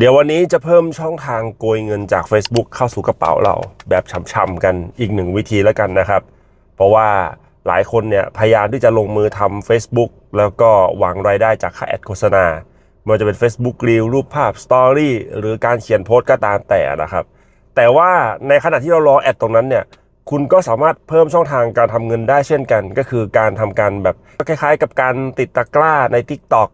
เดี๋ยววันนี้จะเพิ่มช่องทางโกยเงินจาก Facebook เข้าสู่กระเป๋าเรา แบบช่ำๆกันอีกหนึ่งวิธีแล้วกันนะครับ เพราะว่าหลายคนเนี่ยพยายามที่จะลงมือทำ Facebook แล้วก็หวังรายได้จากค่าแอดโฆษณาไม่ว่าจะเป็น Facebook Reel รูปภาพ Story หรือการเขียนโพสต์ก็ตามแต่นะครับ แต่ว่าในขณะที่เรารอแอดตรงนั้นเนี่ยคุณก็สามารถเพิ่มช่องทางการทำเงินได้เช่นกัน ก็คือการทำการแบบคล้ายๆ กับการติดตะกร้าใน TikTok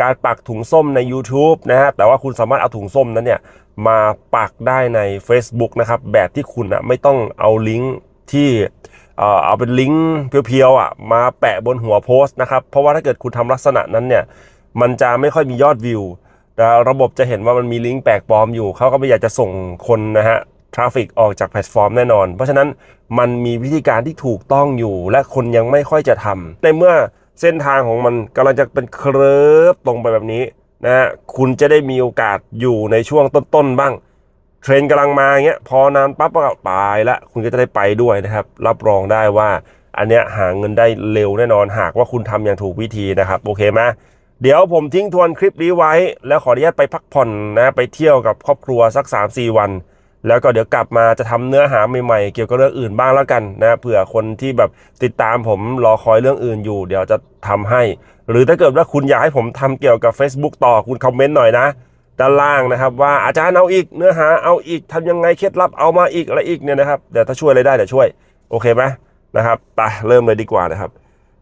การปักถุงส้มใน YouTube นะฮะแต่ว่าคุณสามารถเอาถุงส้มนั้นเนี่ยมาปักได้ใน Facebook นะครับแบบที่คุณอะไม่ต้องเอาลิงก์ที่เออเอาเป็นลิงก์เพียวๆอะมาแปะบนหัวโพสต์นะครับเพราะว่าถ้าเกิดคุณทำลักษณะนั้นเนี่ยมันจะไม่ค่อยมียอดวิวแต่ระบบจะเห็นว่ามันมีลิงก์แปลกปลอมอยู่เขาก็ไม่อยากจะส่งคนนะฮะทราฟิกออกจากแพลตฟอร์มแน่นอน เพราะฉะนั้นมันมีวิธีการที่ถูกต้องอยู่ และคนยังไม่ค่อยจะทำในเมื่อ เส้นทางของมันกำลังจะเป็นเคลิบตรงไปแบบนี้นะฮะคุณจะได้มีโอกาสอยู่ในช่วงต้นๆบ้าง เทรนกำลังมาเงี้ยพอนานปั๊บก็ตายละคุณก็จะได้ไปด้วยนะครับ รับรองได้ว่าอันเนี้ยหาเงินได้เร็วแน่นอนหากว่าคุณทำอย่างถูกวิธีนะครับโอเคไหมเดี๋ยวผมทิ้งทวนคลิปนี้ไว้ แล้วขออนุญาตไปพักผ่อนนะไปเที่ยวกับครอบครัวสัก 3-4 วัน แล้วก็เดี๋ยวกลับมาจะทำเนื้อหาใหม่ๆ เกี่ยวกับเรื่องอื่นบ้างแล้วกันนะเผื่อคนที่แบบติดตามผมรอคอยเรื่องอื่นอยู่ เดี๋ยวจะทำให้ หรือถ้าเกิดว่าคุณอยากให้ผมทำเกี่ยวกับ Facebook ต่อคุณคอมเมนต์หน่อยนะด้านล่างนะครับ ว่าอาจารย์เอาอีกเนื้อหาเอาอีกทำยังไงเคล็ดลับเอามาอีกอะไรอีกเนี่ยนะครับเดี๋ยวถ้าช่วยอะไรได้เดี๋ยวช่วย โอเคไหมนะครับไปเริ่มเลยดีกว่านะครับ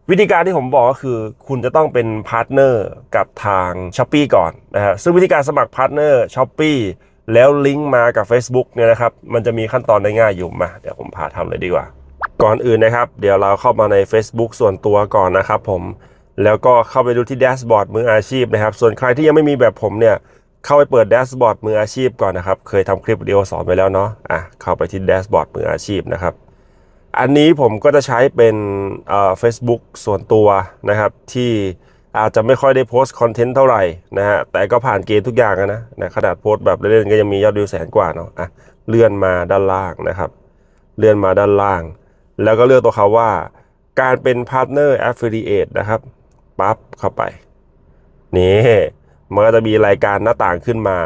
วิธีการที่ผมบอกก็คือ คุณจะต้องเป็นพาร์ทเนอร์กับทาง s h อ p e e ก่อนนะฮะซึ่งวิธีการสมัครพาร์ทเนอร์ s h อ p e e แล้วลิงก์มากับ Facebook เนี่ยนะครับ มันจะมีขั้นตอนได้ง่ายอยู่มาเดี๋ยวผมพาทำเลยดีกว่า ก่อนอื่นนะครับ เดี๋ยวเราเข้ามาใน Facebook ส่วนตัวก่อนนะครับผมแล้วก็เข้าไปดูที่แดชบอร์ดมืออาชีพนะครับ ส่วนใครที่ยังไม่มีแบบผมเนี่ยเข้าไปเปิดแดชบอร์ดมืออาชีพก่อนนะครับ เคยทำคลิปวิดีโอสอนไปแล้วเนาะอะเข้าไปที่แดชบอร์ดมืออาชีพนะครับ อันนี้ผมก็จะใช้เป็นเอ่อ Facebook ส่วนตัวนะครับที่ อาจจะไม่ค่อยได้โพสต์คอนเทนต์เท่าไหร่นะฮะแต่ก็ผ่านเกณฑ์ทุกอย่างนะนะขนาดโพสต์แบบเล่นๆก็ยังมียอดวิวแสนกว่าเนาะอะเลื่อนมาด้านล่างนะครับ เลื่อนมาด้านล่าง แล้วก็เลือกตัวเขาว่า การเป็นพาร์ทเนอร์ Affiliate นะครับปั๊บเข้าไปนี่มันก็จะมีรายการหน้าต่างขึ้นมา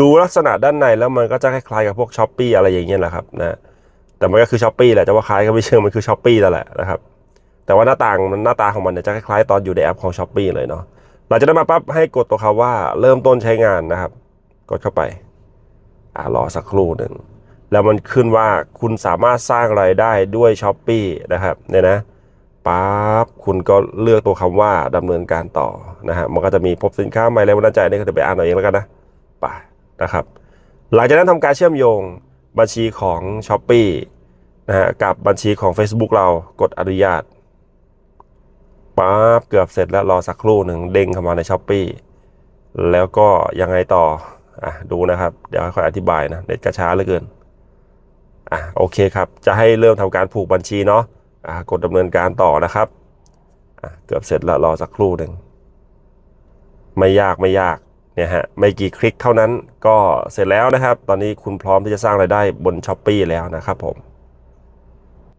ดูลักษณะด้านในแล้วมันก็จะคล้ายๆกับพวกช้อปปีอะไรอย่างเงี้ยแหละครับนะแต่มันก็คือช้อปปีแหละจะว่าคล้ายก็ไม่เชิงมันคือช้อปปีแล้วแหละนะครับ แต่ว่าหน้าต่างมันหน้าตาของมันเนี่ยจะคล้ายๆตอนอยู่ในแอปของช้อปปีเลยเนาะหลังจากนั้นมาปั๊บให้กดตัวคำว่าเริ่มต้นใช้งานนะครับ กดเข้าไปอ่ารอสักครู่หนึ่งแล้วมันขึ้นว่าคุณสามารถสร้างรายได้ด้วยช้อปปีนะครับเนี่ยนะปั๊บคุณก็เลือกตัวคำว่าดำเนินการต่อนะฮะมันก็จะมีพบสินค้าใหม่แล้ววันใจนี่ก็จะไปอ่านเอาเองแล้วกันนะไปนะครับ หลังจากนั้นทำการเชื่อมโยงบัญชีของ s h อ p e e นะฮะกับบัญชีของ Facebook เรากดอนุญาต ปั๊บเกือบเสร็จแล้วรอสักครู่หนึ่งเด้งเข้ามาใน s h อ p e e แล้วก็ยังไงต่ออะดูนะครับ เดี๋ยวค่อยอธิบายนะเน็ตกระช้าเหลือเกินอะโอเคครับ จะให้เริ่มทำการผูกบัญชีเนาะอะกดดำเนินการต่อนะครับอะเกือบเสร็จแล้วรอสักครู่หนึ่งไม่ยากไม่ยากเนี่ยฮะไม่กี่คลิกเท่านั้นก็เสร็จแล้วนะครับ ตอนนี้คุณพร้อมที่จะสร้างรายได้บนช้อปปีแล้วนะครับผม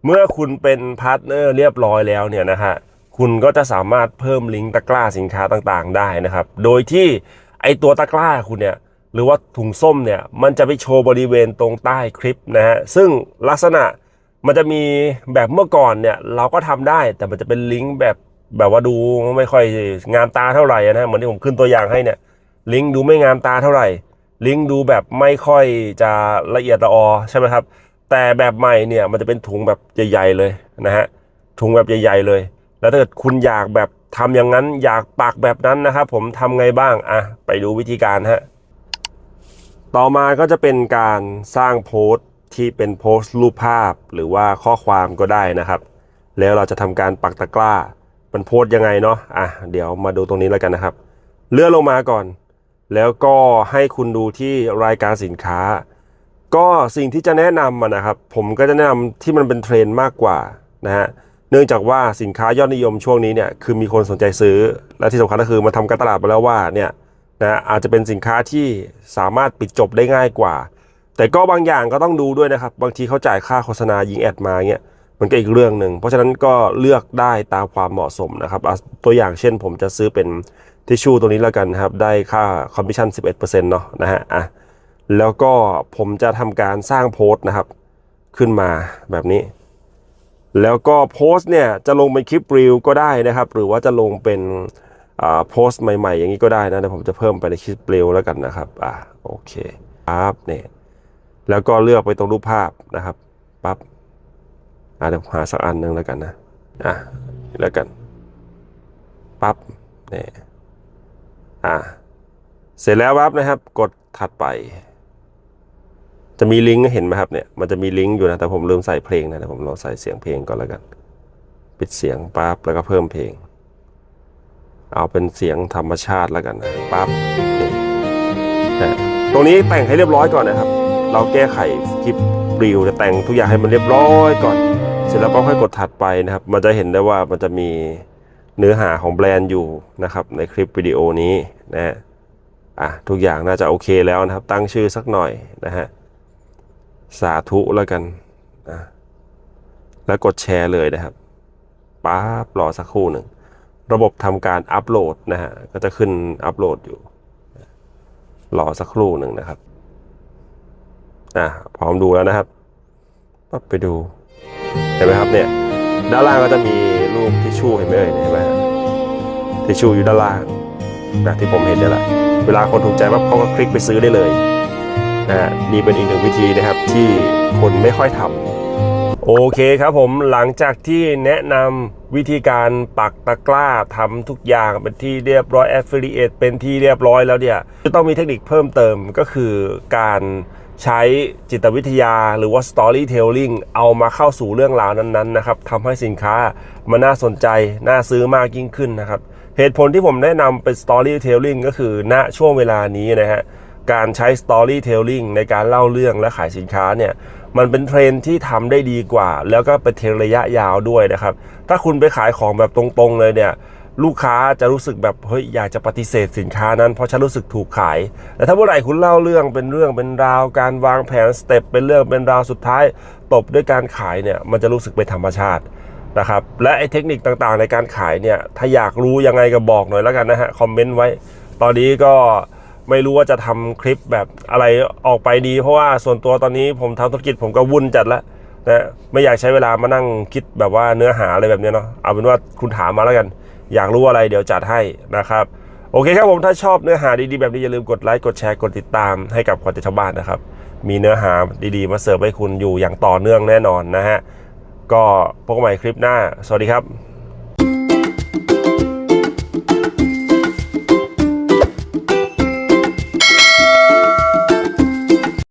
เมื่อคุณเป็นพาร์ทเนอร์เรียบร้อยแล้วเนี่ยนะฮะ คุณก็จะสามารถเพิ่มลิงก์ตะกร้าสินค้าต่างๆ ได้นะครับ โดยที่ไอตัวตะกร้าคุณเนี่ยหรือว่าถุงส้มเนี่ยมันจะไปโชว์บริเวณตรงใต้คลิปนะฮะซึ่งลักษณะมันจะมีแบบเมื่อก่อนเนี่ยเราก็ทำได้แต่มันจะเป็นลิงก์แบบแบบว่าดูไม่ค่อยงามตาเท่าไหร่นะฮะเหมือนที่ผมขึ้นตัวอย่างให้เนี่ยลิงก์ดูไม่งามตาเท่าไหร่ ลิงก์ดูแบบไม่ค่อยจะละเอียดละออใช่ไหมครับ แต่แบบใหม่เนี่ยมันจะเป็นถุงแบบใหญ่ ๆเลยนะฮะถุงแบบใหญ่ ๆเลย แล้วถ้าเกิดคุณอยากแบบทำอย่างนั้นอยากปักแบบนั้นนะครับผมทำไงบ้างอะไปดูวิธีการฮะต่อมาก็จะเป็นการสร้างโพสต์ที่เป็นโพสต์รูปภาพหรือว่าข้อความก็ได้นะครับ แล้วเราจะทำการปักตะกร้ามันโพสต์ยังไงเนาะอะเดี๋ยวมาดูตรงนี้แล้วกันนะครับ เลื่อนลงมาก่อน แล้วก็ให้คุณดูที่รายการสินค้า ก็สิ่งที่จะแนะนำนะครับ ผมก็จะแนะนำที่มันเป็นเทรนด์มากกว่านะฮะ เนื่องจากว่าสินค้ายอดนิยมช่วงนี้เนี่ยคือมีคนสนใจซื้อ และที่สำคัญก็คือมาทำการตลาดมาแล้วว่าเนี่ยนะอาจจะเป็นสินค้าที่สามารถปิดจบได้ง่ายกว่า แต่ก็บางอย่างก็ต้องดูด้วยนะครับ บางทีเขาจ่ายค่าโฆษณายิงแอดมาเงี้ยมันก็อีกเรื่องหนึ่งเพราะฉะนั้นก็เลือกได้ตามความเหมาะสมนะครับตัวอย่างเช่นผมจะซื้อเป็นทิชชู่ตัวนี้แล้วกันครับ ได้ค่าคอมมิชชั่น 11%เนาะนะฮะอะแล้วก็ผมจะทำการสร้างโพสต์นะครับ ขึ้นมาแบบนี้ แล้วก็โพสต์เนี่ยจะลงเป็นคลิปรีวก็ได้นะครับ หรือว่าจะลงเป็นอ่าโพสต์ใหม่ ๆ อย่างนี้ก็ได้นะแต่ผมจะเพิ่มไปในคลิปรีวแล้วกันนะครับอะโอเคปั๊บเนี่ยแล้วก็เลือกไปตรงรูปภาพนะครับปั๊บอะเดี๋ยวหาสักอันหนึ่งแล้วกันนะอะแล้วกันปั๊บเนี่ยอะเสร็จแล้วปั๊บนะครับ กดถัดไป จะมีลิงก์เห็นไหมครับเนี่ย มันจะมีลิงก์อยู่นะ แต่ผมลืมใส่เพลงนะแต่ผมลองใส่เสียงเพลงก่อนแล้วกัน ปิดเสียงปั๊บแล้วก็เพิ่มเพลง เอาเป็นเสียงธรรมชาติแล้วกันนะปั๊บนี่นะตรงนี้แต่งให้เรียบร้อยก่อนนะครับ เราแก้ไขคลิปรีวแต่งทุกอย่างให้มันเรียบร้อยก่อน เสร็จแล้วก็ค่อยกดถัดไปนะครับ มันจะเห็นได้ว่ามันจะมีเนื้อหาของแบรนด์อยู่นะครับในคลิปวิดีโอนี้นะฮะอะทุกอย่างน่าจะโอเคแล้วนะครับ ตั้งชื่อสักหน่อยนะฮะ สาธุแล้วกันนะแล้วกดแชร์เลยนะครับป๊าบรอสักครู่หนึ่ง ระบบทำการอัปโหลดนะฮะก็จะขึ้นอัปโหลดอยู่ รอสักครู่หนึ่งนะครับอะพร้อมดูแล้วนะครับปั๊บไปดู เห็นไหมครับเนี่ยด้านล่างก็จะมีรูปทิชชู่เห็นไหมเอ่ยเห็นไหมทิชชู่อยู่ด้านล่างนะที่ผมเห็นนี่แหละเวลาคนถูกใจปั๊บเขาก็คลิกไปซื้อได้เลย นะนี่เป็นอีกหนึ่งวิธีนะครับที่คนไม่ค่อยทำโอเคครับผมหลังจากที่แนะนำวิธีการปักตะกร้าทำทุกอย่างเป็นที่เรียบร้อย Affiliate เป็นที่เรียบร้อยแล้วเนี่ยจะต้องมีเทคนิคเพิ่มเติมก็คือการใช้จิตวิทยาหรือว่า Storytelling เอามาเข้าสู่เรื่องราวนั้นๆนะครับทำให้สินค้ามันน่าสนใจ น่าซื้อมากยิ่งขึ้นนะครับ เหตุผลที่ผมแนะนำเป็น Storytelling ก็คือณช่วงเวลานี้นะฮะ การใช้ storytelling ในการเล่าเรื่องและขายสินค้าเนี่ยมันเป็นเทรนด์ที่ทำได้ดีกว่า แล้วก็เป็นเทรนระยะยาวด้วยนะครับ ถ้าคุณไปขายของแบบตรงๆเลยเนี่ยลูกค้าจะรู้สึกแบบเฮ้ยอยากจะปฏิเสธสินค้านั้นเพราะฉันรู้สึกถูกขาย แต่ถ้าเมื่อไหร่คุณเล่าเรื่องเป็นเรื่องเป็นราว การวางแผนสเต็ปเป็นเรื่องเป็นราวสุดท้าย ตบด้วยการขายเนี่ยมันจะรู้สึกเป็นธรรมชาตินะครับและไอ้เทคนิคต่างๆ ในการขายเนี่ยถ้าอยากรู้ยังไงก็บอกหน่อยแล้วกันนะฮะคอมเมนต์ไว้ ตอนนี้ก็ ไม่รู้ว่าจะทำคลิปแบบอะไรออกไปดี เพราะว่าส่วนตัวตอนนี้ผมทำธุรกิจผมก็วุ่นจัดแล้วนะไม่อยากใช้เวลามานั่งคิดแบบว่าเนื้อหาอะไรแบบนี้เนาะเอาเป็นว่าคุณถามมาแล้วกัน อยากรู้อะไรเดี๋ยวจัดให้นะครับโอเคครับผมถ้าชอบเนื้อหาดีๆแบบนี้อย่าลืมกดไลค์กดแชร์กดติดตามให้กับคนชาวบ้านนะครับ มีเนื้อหาดีๆ มาเสิร์ฟให้คุณอยู่อย่างต่อเนื่องแน่นอนนะฮะก็พบกันใหม่คลิปหน้า สวัสดีครับ